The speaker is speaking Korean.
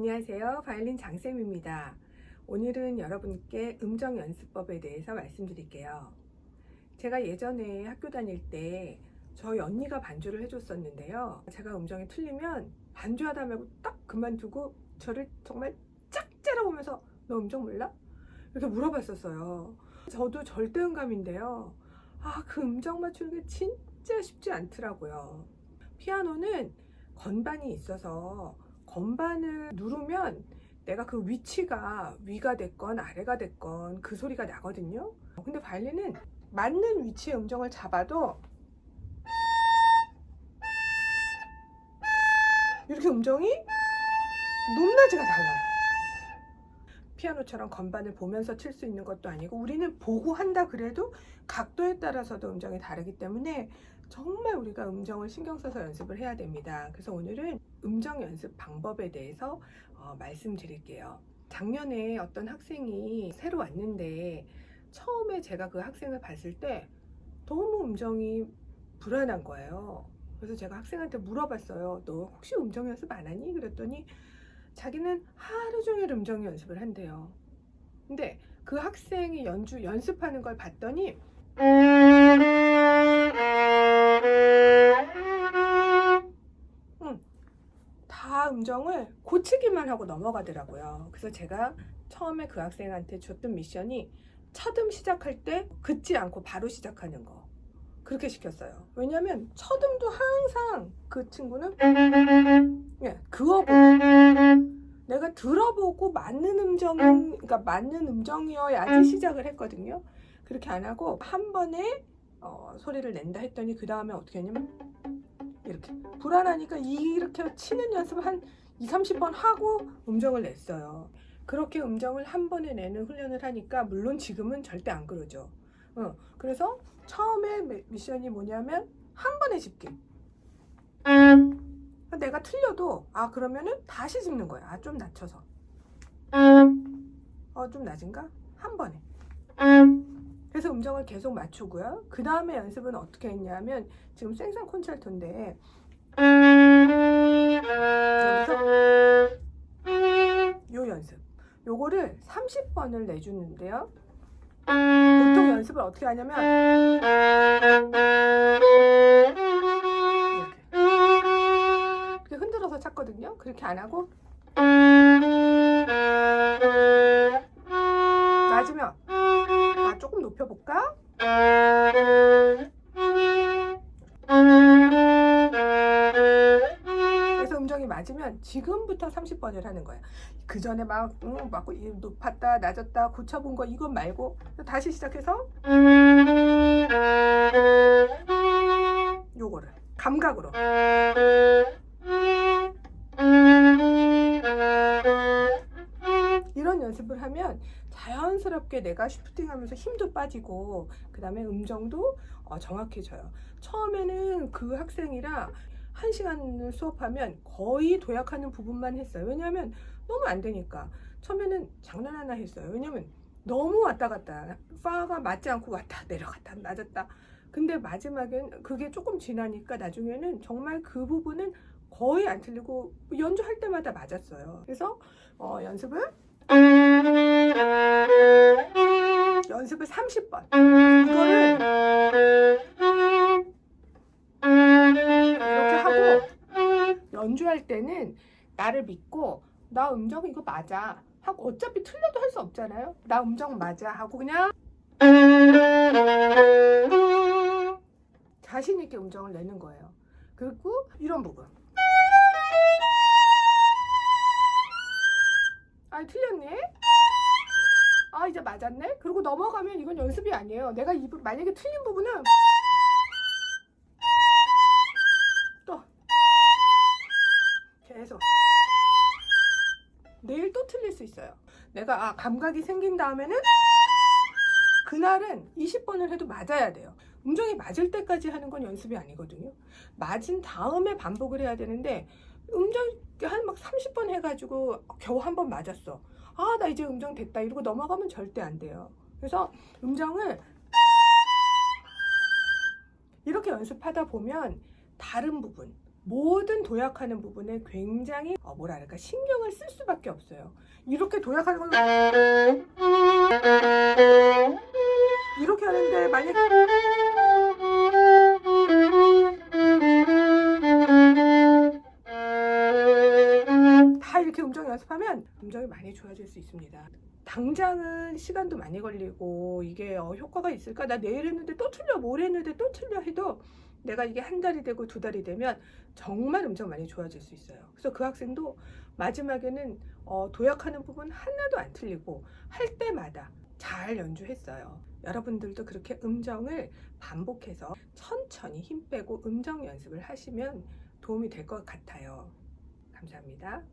안녕하세요. 바이올린 장쌤입니다. 오늘은 여러분께 음정 연습법에 대해서 말씀드릴게요. 제가 예전에 학교 다닐 때 저희 언니가 반주를 해줬었는데요. 제가 음정이 틀리면 반주하다 말고 딱 그만두고 저를 정말 짝 째려보면서 너 음정 몰라? 이렇게 물어봤었어요. 저도 절대음감인데요. 아, 그 음정 맞추는 게 진짜 쉽지 않더라고요. 피아노는 건반이 있어서 건반을 누르면 내가 그 위치가 위가 됐건 아래가 됐건 그 소리가 나거든요. 근데 바이올린은 맞는 위치의 음정을 잡아도 이렇게 음정이 높낮이가 달라요. 피아노처럼 건반을 보면서 칠 수 있는 것도 아니고 우리는 보고 한다 그래도 각도에 따라서도 음정이 다르기 때문에 정말 우리가 음정을 신경 써서 연습을 해야 됩니다. 그래서 오늘은 음정 연습 방법에 대해서 어, 말씀드릴게요. 작년에 어떤 학생이 새로 왔는데 처음에 제가 그 학생을 봤을 때 너무 음정이 불안한 거예요. 그래서 제가 학생한테 물어봤어요. 너 혹시 음정 연습 안 하니? 그랬더니 자기는 하루 종일 음정 연습을 한대요. 근데 그 학생이 연주 연습하는 걸 봤더니 음, 다 음정을 고치기만 하고 넘어가더라고요. 그래서 제가 처음에 그 학생한테 줬던 미션이 첫음 시작할 때 긋지 않고 바로 시작하는 거. 그렇게 시켰어요. 왜냐면 첫음도 항상 그 친구는 예, 그어보고 내가 들어보고 맞는 음정, 그러니까 맞는 음정이어야지 시작을 했거든요. 그렇게 안 하고 한 번에 어, 소리를 낸다 했더니 그 다음에 어떻게 했냐면 이렇게 불안하니까 이렇게 치는 연습을 한 2, 30번 하고 음정을 냈어요. 그렇게 음정을 한 번에 내는 훈련을 하니까 물론 지금은 절대 안 그러죠. 어, 그래서 처음에 미- 미션이 뭐냐면 한 번에 집기. 내가 틀려도 아 그러면은 다시 짚는 거야. 아 좀 낮춰서. 어 좀 낮은가? 한 번에. 그래서 음정을 계속 맞추고요. 그 다음에 연습은 어떻게 했냐면 지금 생선 콘체르토인데 여기서 요 연습. 요거를 30번을 내주는데요. 보통 연습을 어떻게 하냐면 이렇게. 이렇게 흔들어서 찾거든요. 그렇게 안 하고 맞으면 지금부터 30번을 하는 거예요. 그 전에 막, 응, 막 높았다, 낮았다, 고쳐본 거 이것 말고 다시 시작해서 요거를 감각으로. 이런 연습을 하면 자연스럽게 내가 슈프팅 하면서 힘도 빠지고 그 다음에 음정도 어, 정확해져요 처음에는 그 학생이라 1시간을 수업하면 거의 도약하는 부분만 했어요. 왜냐하면 너무 안 되니까. 처음에는 장난 하나 했어요. 왜냐면 너무 왔다 갔다 파가 맞지 않고 왔다 내려갔다 낮았다. 근데 마지막엔 그게 조금 지나니까 나중에는 정말 그 부분은 거의 안 틀리고 연주할 때마다 맞았어요. 그래서 어, 연습을 연습을 30번 이거를 연주할 때는 나를 믿고 나 음정 이거 맞아 하고 어차피 틀려도 할 수 없잖아요. 나 음정 맞아 하고 그냥 자신 있게 음정을 내는 거예요. 그리고 이런 부분. 아 틀렸네. 아 이제 맞았네. 그리고 넘어가면 이건 연습이 아니에요. 내가 이 부- 만약에 틀린 부분은 내일 또 틀릴 수 있어요. 내가 아 감각이 생긴 다음에는 그날은 20번을 해도 맞아야 돼요. 음정이 맞을 때까지 하는 건 연습이 아니거든요. 맞은 다음에 반복을 해야 되는데 음정 한 막 30번 해가지고 겨우 한 번 맞았어. 아 나 이제 음정 됐다 이러고 넘어가면 절대 안 돼요. 그래서 음정을 이렇게 연습하다 보면 다른 부분 모든 도약하는 부분에 굉장히 어, 뭐랄까 신경을 쓸 수밖에 없어요. 이렇게 도약하는 걸 이렇게 하는데 만약 다 이렇게 음정 연습하면 음정이 많이 좋아질 수 있습니다. 당장은 시간도 많이 걸리고 이게 어, 효과가 있을까? 나 내일 했는데 또 틀려, 모레 했는데 또 틀려 해도 내가 이게 한 달이 되고 두 달이 되면 정말 음정 많이 좋아질 수 있어요. 그래서 그 학생도 마지막에는 어, 도약하는 부분 하나도 안 틀리고 할 때마다 잘 연주했어요. 여러분들도 그렇게 음정을 반복해서 천천히 힘 빼고 음정 연습을 하시면 도움이 될 것 같아요. 감사합니다.